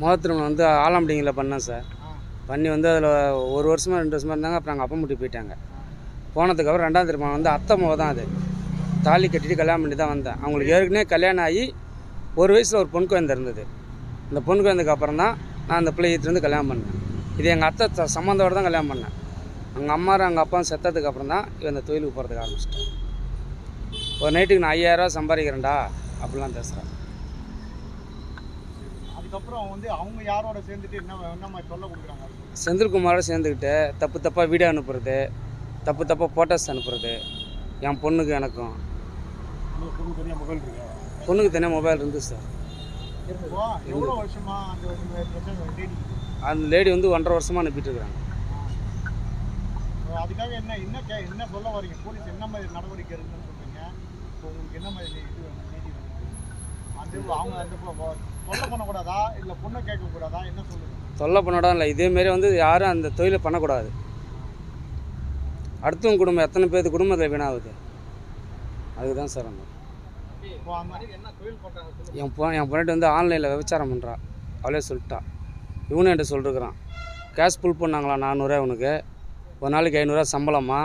முகத் திருமணம் வந்து ஆலாம்பட்டிங்கில் பண்ணேன் சார். பண்ணி வந்து அதில் ஒரு வருஷமாக ரெண்டு வருஷமாக இருந்தாங்க. அப்புறம் எங்கள் அப்பா முட்டி போயிட்டாங்க. போனதுக்கப்புறம் ரெண்டாம் திருமணம் வந்து அத்தை முகம் தான் அது. தாலி கட்டிட்டு கல்யாணம் பண்ணி தான் வந்தேன். அவங்களுக்கு ஏற்கனவே கல்யாணம் ஆகி ஒரு வயசில் ஒரு பொன் குழந்தை இருந்தது. இந்த பொன் குழந்தைக்கு அப்புறம் தான் நான் அந்த பிள்ளை இருந்து கல்யாணம் பண்ணேன். இது எங்கள் அத்தை சம்மந்தோட தான் கல்யாணம் பண்ணேன். எங்கள் அம்மா எங்கள் அப்பா செத்ததுக்கு அப்புறம் தான் இவன் இந்த தொழிலுக்கு போகிறதுக்கு ஆரம்பிச்சிட்டேன். ஒரு நைட்டுக்கு நான் ஐயாயிரரூவா சம்பாதிக்கிறேன்டா அப்படிலாம் பேசுகிறேன் அதுக்கப்புறம் வந்து அவங்க யாரோட சேர்ந்துட்டு என்ன என்ன மாதிரி சொல்ல கொடுக்குறாங்க? செந்தில்குமாரோட சேர்ந்துக்கிட்டு தப்பு தப்பாக வீடியோ அனுப்புறது தப்பு தப்பாக ஃபோட்டோஸ் அனுப்புறது என் பொண்ணுக்கு எனக்கும். உங்களுக்கு பொண்ணு தனியாக மொபைல் இருக்கா? பொண்ணுக்கு தனியாக மொபைல் இருந்து சார். எவ்வளோ வருஷமா அந்த லேடி அந்த லேடி வந்து ஒன்றரை வருஷமாக அனுப்பிட்டு இருக்கிறாங்க. அதுக்காக என்ன என்ன கே என்ன சொல்ல வரீங்க போலீஸ் என்ன மாதிரி நடவடிக்கை இருக்குன்னு சொல்றீங்க? இப்போ உங்களுக்கு என்ன மாதிரி இது வேணும் நீதி வேணும் அந்த அவங்க அந்த தொல்லை பண்ணக்கூடாதா? இல்லை பொண்ணை கேட்கக்கூடாதா? என்ன சொல்லுங்க தொல்லை பண்ணோட இல்லை. இதேமாரி வந்து யாரும் அந்த தொழிலை பண்ணக்கூடாது. அடுத்தவங்க குடும்பம் எத்தனை பேர்த்து குடும்பம் அதில் வீணாகுது? அதுக்கு தான் சார் அந்த என் பொ என் பொண்ணாட்டி வந்து ஆன்லைனில் விபச்சாரம் பண்ணுறா அவளே சொல்லிட்டா. இவனும் என்கிட்ட சொல்லிருக்கிறான். கேஷ் புல் பண்ணாங்களா நானூறுரூவா இவனுக்கு? ஒரு நாளைக்கு ஐநூறுரூவா சம்பளமா?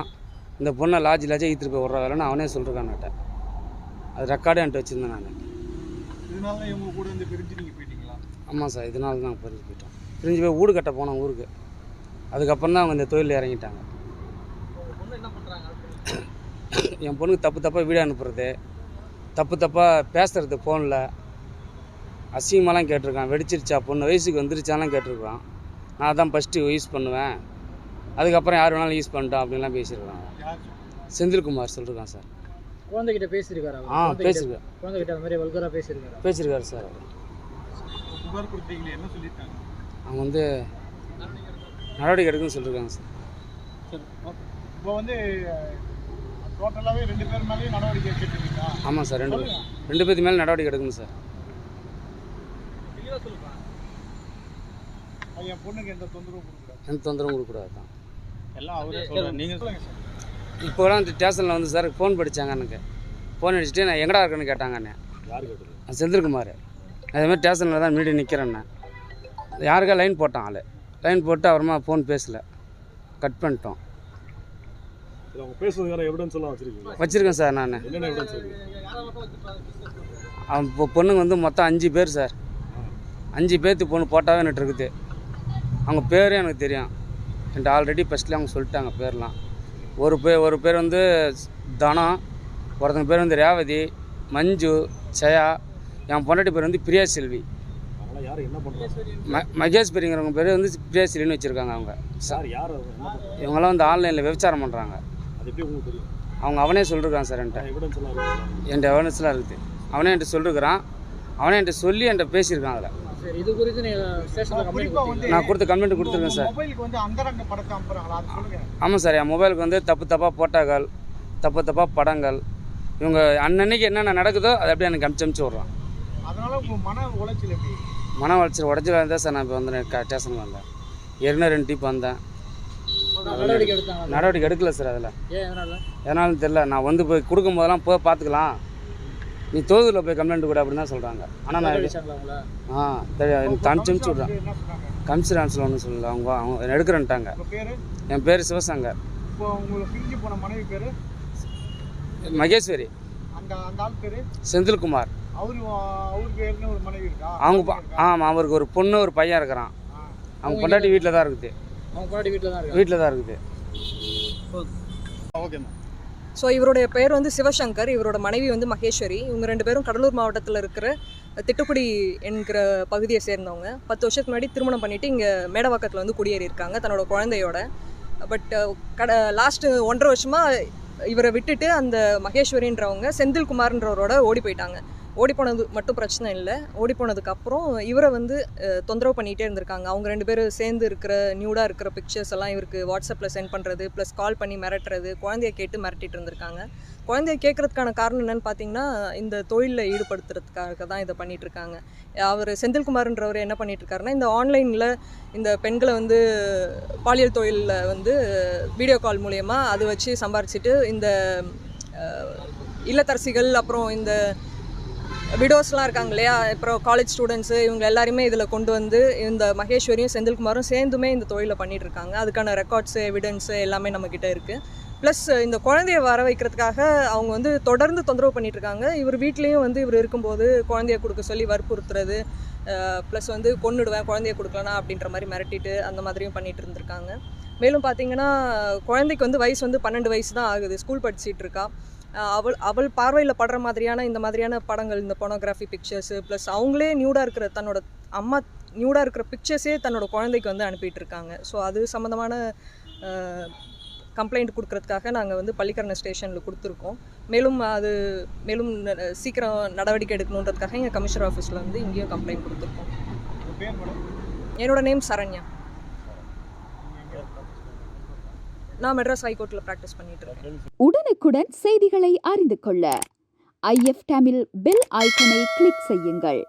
இந்த பொண்ணை லாட்ஜ் லாட்ஜே ஈத்துட்டு போய் விட்ற வேலைன்னு அவனே சொல்லிருக்கான் என்கிட்ட. அது ரெக்கார்டு என்கிட்ட வச்சுருந்தேன் நான். இதனால தான் இவங்க கூட இருந்து பிரிஞ்சு நீங்கள் போயிட்டீங்களா? ஆமாம் சார் இதனால தான் பிரிஞ்சு போயிட்டோம். பிரிஞ்சு போய் வீடு கட்ட போனோம் ஊருக்கு. அதுக்கப்புறம் தான் அவங்க இந்த தொழிலில் இறங்கிட்டாங்க. என் பொண்ணுக்கு தப்பு தப்பாக வீடியோ அனுப்புறது தப்பு தப்பாக பேசுறது ஃபோனில் அசிங்கமாலாம் கேட்டிருக்கான் வெடிச்சிருச்சா பொண்ணு வயசுக்கு வந்துருச்சாலாம் கேட்டிருக்கான். நான் தான் ஃபஸ்ட்டு யூஸ் பண்ணுவேன். அதுக்கப்புறம் யார் வேணாலும் யூஸ் பண்ணிட்டோம் அப்படின்லாம் பேசியிருக்கான் யார் செந்தில்குமார் சொல்லிருக்கான் சார். குழந்தைகிட்ட பேசியிருக்காரு அவர். ஆ பேசியிருக்காரு. குழந்தைகிட்ட அந்த மாதிரி வல்கராக பேசியிருக்காரு பேசியிருக்காரு சார் புகார் கொடுத்தீங்களே என்ன சொல்லியிருக்காங்க? அவங்க வந்து நடவடிக்கை எடுக்குன்னு சொல்லியிருக்காங்க சார். இப்போ வந்து டோட்டலாகவே ரெண்டு பேர் மேலேயும் நடவடிக்கை எடுத்துருக்கீங்களா ஆமாம் சார் ரெண்டு பேர் ரெண்டு பேர்த்து மேலே நடவடிக்கை எடுக்கணும் சார். என் பொண்ணுக்கு எந்த தொந்தரவும் கொடுக்கூடாது எந்த தொந்தரவும் கொடுக்கக்கூடாது தான். எல்லாம் அவரே சொல்கிறாங்க நீங்கள் சொல்லுங்கள் சார். இப்போலாம் இந்த ஸ்டேஷனில் வந்து சார் ஃபோன் படித்தாங்க எனக்கு. ஃபோன் அடிச்சுட்டு நான் எங்கடா இருக்கேன்னு கேட்டாங்க அண்ணே யார் கேட்டது? நான் செந்தில்குமார். அதேமாதிரி ஸ்டேஷனில் தான் மீடியம் நிற்கிறேன்னே யாருக்கா லைன் போட்டான் ஆள். லைன் போட்டு அப்புறமா ஃபோன் பேசல. கட் பண்ணிட்டோம். வச்சுருக்கேன் சார் நான். அவன் இப்போ பொண்ணுங்க வந்து மொத்தம் அஞ்சு பேர் சார். அஞ்சு பேர்த்து பொண்ணு போட்டாவே எனக்கு இருக்குது. அவங்க பேரே எனக்கு தெரியும். என்கிட்ட ஆல்ரெடி ஃபஸ்ட்லேயே அவங்க சொல்லிட்டாங்க பேர்லாம். ஒரு பேர் ஒரு பேர் வந்து தனம் ஒருத்தங்க பேர் வந்து ரேவதி மஞ்சு ஜெயா என் பொண்டாட்டி பேர் வந்து பிரியா செல்வி. ம மகேஷ் பெரியங்கிறவங்க பேர் வந்து பிரியா செல்வின்னு வச்சுருக்காங்க அவங்க. இவங்கெல்லாம் வந்து ஆன்லைனில் விபச்சாரம் பண்ணுறாங்க அவங்க அவனே சொல்லிருக்கான் சார் என்கிட்ட. என்கிட்ட அவேர்னஸ்லாம் இருக்குது அவனே என்கிட்ட சொல்லிருக்கிறான். அவனே என்கிட்ட சொல்லி என்கிட்ட பேசியிருக்கான் அதில். சரி இது குறித்து நான் கொடுத்த கம்ப்ளைண்ட் கொடுத்துருக்கேன் சார். மொபைலுக்கு வந்து அந்தரங்க படத்தை அனுப்புறாங்களா அது சொல்லுங்க. ஆமாம் சார் என் மொபைலுக்கு வந்து தப்பு தப்பாக போட்டோக்கள் தப்பு தப்பாக படங்கள். இவங்க அன்னன்னைக்கு என்னென்ன நடக்குதோ அதை அப்படியே எனக்கு அமுச்சு அமுச்சு விட்றான். அதனால மன உளைச்சல் எப்படி? மன வளர்ச்சி உடச்சி வந்தேன் சார் நான் இப்போ வந்து ஸ்டேஷனுக்கு வந்தேன். ஏற்கனவே ரெண்டு டிப் வந்தேன். நடவடிக்கை எடுக்கல சார் அதில். ஏன் எதனால? எதனாலும் தெரில நான் வந்து போய் கொடுக்கும் போதெல்லாம் போய் பார்த்துக்கலாம். நீ தொகுதியில் போய் கம்ப்ளைண்ட் கொடு அப்படின்னு தான் சொல்கிறாங்க ஆனால் நான் ஆ தெரியும் எனக்கு அனுப்பிச்சு அனுப்பிச்சு விட்றேன் கன்சிடன்ஸில் ஒன்றும் சொல்லல. அவங்க அவங்க எடுக்கிறேன்ட்டாங்க. என் பேர் சிவசங்கர். இப்போ உங்களுக்கு பிரிஞ்சு போன மனைவி பேரு? மகேஸ்வரி. அந்த அந்த ஆள் பேரு? செந்தில்குமார். அவங்க ஆமாம் அவருக்கு ஒரு பொண்ணு ஒரு பையன் இருக்கிறான். அவங்க பொண்டாட்டி வீட்டில் தான் இருக்குது. அவங்க முன்னாடி வீட்டில் தான் இருக்காங்க வீட்டில் தான் இருக்குது ஓகேம்மா ஸோ இவருடைய பேர் வந்து சிவசங்கர் இவரோட மனைவி வந்து மகேஸ்வரி. இவங்க ரெண்டு பேரும் கடலூர் மாவட்டத்தில் இருக்கிற திட்டுக்குடி என்கிற பகுதியை சேர்ந்தவங்க. பத்து வருஷத்துக்கு முன்னாடி திருமணம் பண்ணிட்டு இங்கே மேடவாக்கத்தில் வந்து குடியேறி இருக்காங்க தன்னோட குழந்தையோட. பட் கட லாஸ்ட்டு ஒன்றரை வருஷமாக இவரை விட்டுட்டு அந்த மகேஸ்வரின்றவங்க செந்தில்குமார்ன்றவரோட ஓடி போயிட்டாங்க. ஓடி போனது மட்டும் பிரச்சனை இல்லை. ஓடி போனதுக்கு அப்புறம் இவரை வந்து தொந்தரவு பண்ணிகிட்டே இருந்திருக்காங்க. அவங்க ரெண்டு பேரும் சேர்ந்து இருக்கிற நியூடாக இருக்கிற பிக்சர்ஸ் எல்லாம் இவருக்கு வாட்ஸ்அப்பில் சென்ட் பண்ணுறது ப்ளஸ் கால் பண்ணி மிரட்டுறது குழந்தைய கேட்டு மிரட்டிட்டு இருந்திருக்காங்க. குழந்தைய கேட்கறதுக்கான காரணம் என்னன்னு பார்த்தீங்கன்னா இந்த தொழிலில் ஈடுபடுத்துறதுக்காக தான் இதை பண்ணிட்டு இருக்காங்க. அவர் செந்தில்குமார்ன்றவர் என்ன பண்ணிட்டு இருக்காருன்னா இந்த ஆன்லைனில் இந்த பெண்களை வந்து பாலியல் தொழிலில் வந்து வீடியோ கால் மூலயமா அது வச்சு சம்பாரிச்சிட்டு இந்த இல்லத்தரசிகள் அப்புறம் இந்த விடோஸ்லாம் இருக்காங்க இல்லையா? அப்புறம் காலேஜ் ஸ்டூடெண்ட்ஸு இவங்க எல்லாருமே இதில் கொண்டு வந்து இந்த மகேஸ்வரியும் செந்தில்குமாரும் சேர்ந்துமே இந்த தொழிலை பண்ணிட்டு இருக்காங்க அதுக்கான ரெக்கார்ட்ஸு எவிடன்ஸு எல்லாமே நம்மக்கிட்ட இருக்குது ப்ளஸ் இந்த குழந்தைய வர வைக்கிறதுக்காக அவங்க வந்து தொடர்ந்து தொந்தரவு பண்ணிட்டு இருக்காங்க இவர் வீட்லேயும் வந்து இவர் இருக்கும்போது குழந்தைய கொடுக்க சொல்லி வற்புறுத்துறது ப்ளஸ் வந்து கொண்டுடுவேன் குழந்தைய கொடுக்கலனா அப்படின்ற மாதிரி மிரட்டிட்டு அந்த மாதிரியும் பண்ணிட்டு இருந்திருக்காங்க மேலும் பார்த்தீங்கன்னா குழந்தைக்கு வந்து வயசு வந்து பன்னெண்டு வயசு தான் ஆகுது. ஸ்கூல் படிச்சிட்டு இருக்கா அவள் அவள் பார்வையில் படுற மாதிரியான இந்த மாதிரியான படங்கள் இந்த பொனோகிராஃபி பிக்சர்ஸு ப்ளஸ் அவங்களே நியூடாக இருக்கிற தன்னோட அம்மா நியூடாக இருக்கிற பிக்சர்ஸே தன்னோட குழந்தைக்கு வந்து அனுப்பிட்டு இருக்காங்க. ஸோ அது சம்மந்தமான கம்ப்ளைண்ட் கொடுக்கறதுக்காக நாங்கள் வந்து பள்ளிக்கரணை ஸ்டேஷனில் கொடுத்துருக்கோம். மேலும் அது மேலும் சீக்கிரம் நடவடிக்கை எடுக்கணுன்றதுக்காக எங்கள் கமிஷனர் ஆஃபீஸில் வந்து இங்கேயும் கம்ப்ளைண்ட் கொடுத்துருக்கோம். என்னோட நேம் சரண்யா நீங்கள் எங்கே நான் மெட்ராஸ் ஹைகோர்ட்டில் ப்ராக்டிஸ் பண்ணிட்டு இருக்கேன். உடனுக்குடன் செய்திகளை அறிந்து கொள்ள. ஐஎஃப் தமிழ் பெல் ஐக்கனை கிளிக் செய்யுங்கள்.